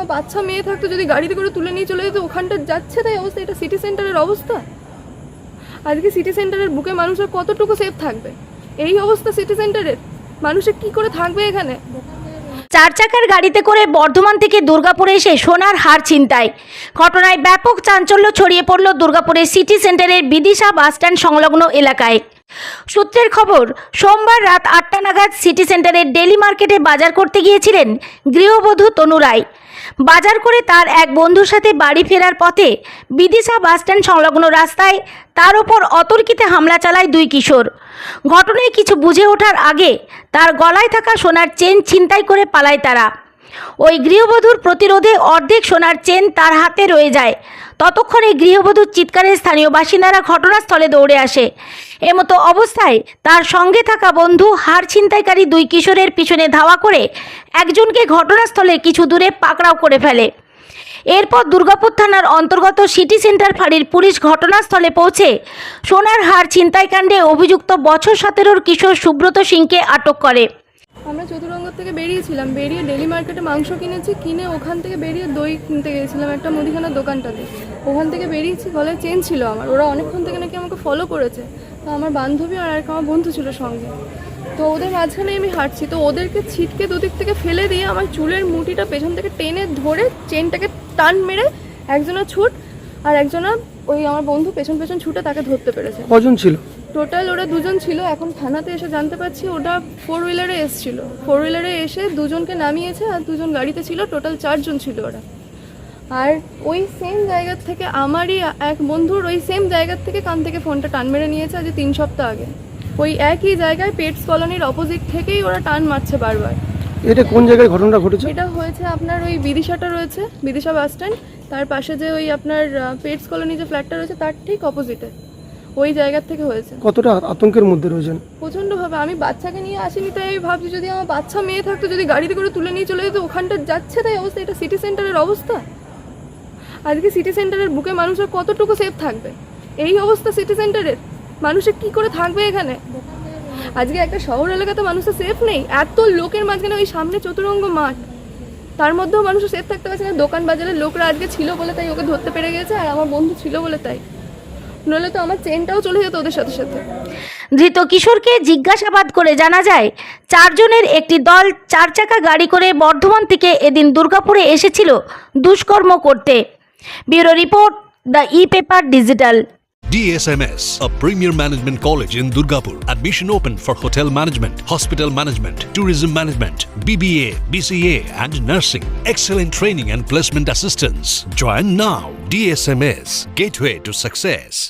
আমার বাচ্চা মেয়ে থাকতো, যদি গাড়িতে করে তুলে নিয়ে চলে যেত, ওখানটা যাচ্ছে তাই অবস্থা, এটা সিটি সেন্টারের অবস্থা? আজকে সিটি সেন্টারের বুকে মানুষের কতটুকু সেফ থাকবে? এই অবস্থা সিটি সেন্টারের মানুষের কি করে থাকবে এখানে? চার চাকার গাড়িতে করে বর্ধমান থেকে দুর্গাপুরে এসে সোনার হার ছিনতাই। ঘটনায় ব্যাপক চাঞ্চল্য ছড়িয়ে পড়ল দুর্গাপুরের সিটি সেন্টারের বিদিশা বাসস্ট্যান্ড সংলগ্ন এলাকায়। সূত্রের খবর, সোমবার রাত আটটা নাগাদ সিটি সেন্টারের ডেলি মার্কেটে বাজার করতে গিয়েছিলেন গৃহবধূ তনু রায়। বাজার করে তার এক বন্ধুর সাথে বাড়ি ফেরার পথে বিদিশা বাসস্ট্যান্ড সংলগ্ন রাস্তায় তার ওপর অতর্কিতে হামলা চালায় দুই কিশোর। ঘটনায় কিছু বুঝে ওঠার আগে তার গলায় থাকা সোনার চেন ছিনতাই করে পালায় তারা। ওই গৃহবধূর প্রতিরোধে অর্ধেক সোনার চেন তার হাতে রয়ে যায়। ততক্ষণে গৃহবধূর চিৎকারে স্থানীয় বাসিন্দারা ঘটনাস্থলে দৌড়ে আসে। এমতো অবস্থায় তার সঙ্গে থাকা বন্ধু হার ছিনতাইকারী দুই কিশোরের পিছনে ধাওয়া করে একজনকে ঘটনাস্থলে কিছু দূরে পাকড়াও করে ফেলে। এরপর দুর্গাপুর থানার অন্তর্গত সিটি সেন্টার ফাঁড়ির পুলিশ ঘটনাস্থলে পৌঁছে সোনার হার ছিনতাইকাণ্ডে অভিযুক্ত বছর সতেরোর কিশোর সুব্রত সিংকে আটক করে। থেকে বেরিয়েছিলাম, বেরিয়ে ডেলি মার্কেটে মাংস কিনেছি, কিনে ওখান থেকে বেরিয়ে দই কিনতে গেছিলাম একটা মুদিখানার দোকানটাতে। ওখান থেকে বেরিয়েছি, গলায় চেন ছিল আমার। ওরা অনেকক্ষণ থেকে নাকি আমাকে ফলো করেছে। তো আমার বান্ধবী আর এক আমার বন্ধু ছিল সঙ্গে। তো ওদের মাঝখানে আমি হাঁটছি। তো ওদেরকে ছিটকে দুদিক থেকে ফেলে দিয়ে আমার চুলের মুঠিটা পেছন থেকে টেনে ধরে চেনটাকে টান মেরে একজনের ছুট আর একজনা ওই আমার বন্ধু পেছন পেছন ছুটে তাকে ধরতে পেরেছে। কজন ছিল? টোটাল ওরা দুজন ছিল এখন থানাতে এসে জানতে পারছি ওটা ফোর হুইলারে এসছিল। ফোর হুইলারে এসে দুজনকে নামিয়েছে আর দুজন গাড়িতে ছিল টোটাল চারজন ছিল ওরা। আর ওই সেম জায়গার থেকে আমারই এক বন্ধুর ওই সেম জায়গার থেকে কান থেকে ফোনটা টান মেরে নিয়েছে আজ তিন সপ্তাহ আগে। ওই একই জায়গায় পেটস কলোনির অপোজিট থেকেই ওরা টান মারছে বারবার। এটা কোন জায়গায় ঘটনাটা ঘটেছে? এটা হয়েছে আপনার ওই বিদিশাটা রয়েছে বিদিশা বাস স্ট্যান্ড তার পাশে যে ওই আপনার পেটস কলোনি যে ফ্ল্যাটটা রয়েছে তার ঠিক অপোজিটে ওই জায়গার থেকে হয়েছে। কতটা আতঙ্কের মধ্যে রয়েছেন? প্রচণ্ডভাবে। আমি বাচ্চাকে নিয়ে আসিনি তাই আমি ভাবছি যদি আমার বাচ্চা মেয়ে থাকতো যদি গাড়িতে করে তুলে নিয়ে চলে যেত ওখানটা যাচ্ছে তাই অবস্থা। এটা সিটি সেন্টারের অবস্থা। আজকে সিটি সেন্টারের বুকে মানুষের কতটুকু সেফ থাকবে? এই অবস্থা সিটি সেন্টারের মানুষের কি করে থাকবে এখানে? আজকে একটা শহর এলাকাতে মানুষের সেফ নেই। এত লোকের মাঝখানে ওই সামনে চতুরঙ্গ মাঠ। তার মধ্যেও মানুষের সেফ থাকতে পারছে না। দোকান বাজারের লোকরা আজকে ছিল বলে তাই ওকে ধরতে পেরে গেছে আর আমার বন্ধু ছিল বলে তাই। নইলে তো আমার চেনটাও চলে যেত ওদের সাথে সাথে ধৃত কিশোরকে জিজ্ঞাসাবাদ করে জানা যায় চারজনের একটি দল চার চাকা গাড়ি করে বর্ধমান থেকে এদিন দুর্গাপুরে এসেছিল দুষ্কর্ম করতে bureau report the e paper digital DSMS, a premier management college in Durgapur. Admission open for hotel management, hospital management, tourism management, BBA, BCA, and nursing. Excellent training and placement assistance. Join now. DSMS, gateway to success.